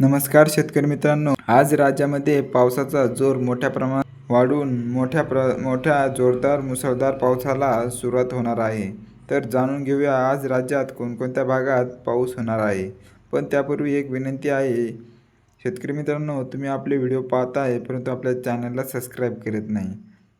नमस्कार शेतकरी मित्रांनो. आज राज्यामध्ये पावसाचा जोर मोठ्या प्रमाणात वाढून मोठ्या प्र मोठ्या जोरदार मुसळधार पावसाला सुरुवात होणार आहे. तर जाणून घेऊया आज राज्यात कोणकोणत्या भागात पाऊस होणार आहे. पण त्यापूर्वी एक विनंती आहे. शेतकरी मित्रांनो तुम्ही आपले व्हिडिओ पाहताय परंतु आपल्या चॅनलला सबस्क्राईब करत नाही.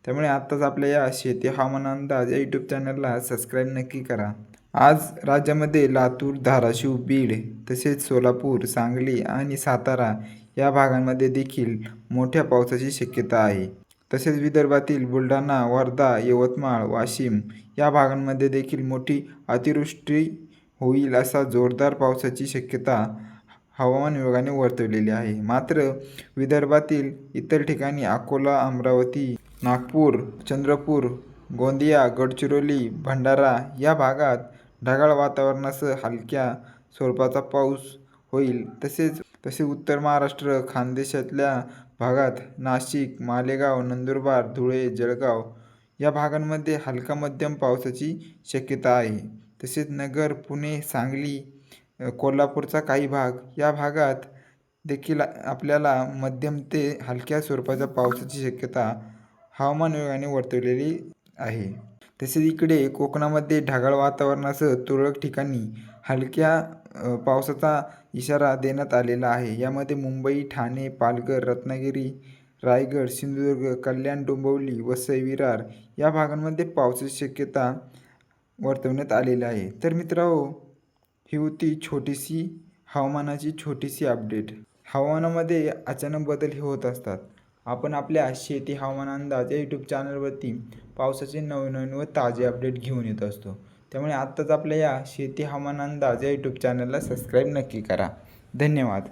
त्यामुळे आत्ताच आपल्या या शेती हवामान अंदाज या यूट्यूब चॅनलला सबस्क्राईब नक्की करा. आज राज्यामध्ये लातूर धाराशिव बीड तसेच सोलापूर सांगली आणि सातारा या भागांमध्ये देखील मोठ्या पावसाची शक्यता आहे. तसेच विदर्भातील बुलढाणा वर्धा यवतमाळ वाशिम या भागांमध्ये देखील मोठी अतिवृष्टी होईल असा जोरदार पावसाची शक्यता हवामान विभागाने वर्तवलेली आहे. मात्र विदर्भातील इतर ठिकाणी अकोला अमरावती नागपूर चंद्रपूर गोंदिया गडचिरोली भंडारा या भागात ढगाळ वातावरणासह हलक्या स्वरूपाचा पाऊस होईल तसेच तसे उत्तर महाराष्ट्र खानदेशातल्या भागात नाशिक मालेगाव नंदुरबार धुळे जळगाव या भागांमध्ये हलका मध्यम पावसाची शक्यता आहे. तसेच नगर पुणे सांगली कोल्हापूरचा काही भाग या भागात देखील आपल्याला मध्यम ते हलक्या स्वरूपाच्या पावसाची शक्यता हवामान विभागाने वर्तवलेली आहे. तसेच इकडे कोकणामध्ये ढगाळ वातावरणासह तुरळक ठिकाणी हलक्या पावसाचा इशारा देण्यात आलेला आहे. यामध्ये मुंबई ठाणे पालघर रत्नागिरी रायगड सिंधुदुर्ग कल्याण डोंबिवली वसई विरार या भागांमध्ये पावसाची शक्यता वर्तवण्यात आलेली आहे. तर मित्रांनो ही होती छोटीशी हवामानाची छोटीशी अपडेट. हवामानामध्ये अचानक बदल हे होत असतात. आपण आपल्या शेती हवामान अंदाज या यूट्यूब चॅनलवरती पावसाचे नवीन नवीन व ताजे अपडेट घेऊन येत असतो. त्यामुळे आत्ताच आपल्या या शेती हवामान अंदाज या यूट्यूब चॅनलला सबस्क्राईब नक्की करा. धन्यवाद.